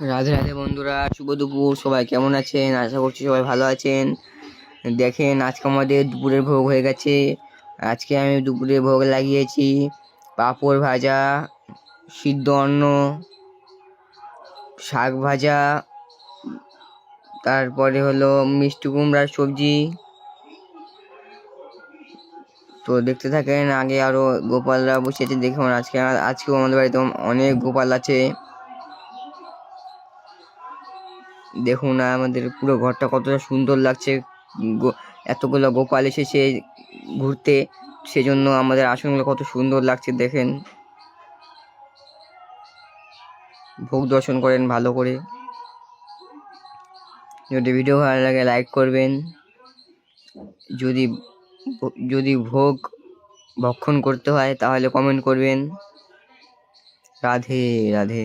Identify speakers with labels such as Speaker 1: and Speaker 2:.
Speaker 1: রাধে রাধে বন্ধুরা, শুভ দুপুর, সবাই কেমন আছেন? আশা করছি সবাই ভালো আছেন। দেখেন, আজকে আমাদের দুপুরের ভোগ হয়ে গেছে। আজকে আমি দুপুরে ভোগ লাগিয়েছি। পাঁপড় ভাজা, সিদ্ধ অন্ন, শাক ভাজা, তারপরে হলো মিষ্টি কুমড়ার সবজি। তো দেখতে থাকেন, আগে আরও গোপালরা বসেছে দেখুন আজকে আজকেও আমাদের বাড়িতে অনেক গোপাল আছে। দেখুন আমাদের পুরো ঘরটা কতটা সুন্দর লাগছে। এতগুলো গোপাল এসেছে ঘুরতে, সেজন্য আমাদের আসনগুলো কত সুন্দর লাগছে, দেখেন। ভোগ দর্শন করেন ভালো করে। যদি ভিডিও ভালো লাগে, লাইক করবেন। যদি যদি ভোগ ভক্ষণ করতে হয়, তাহলে কমেন্ট করবেন। রাধে রাধে।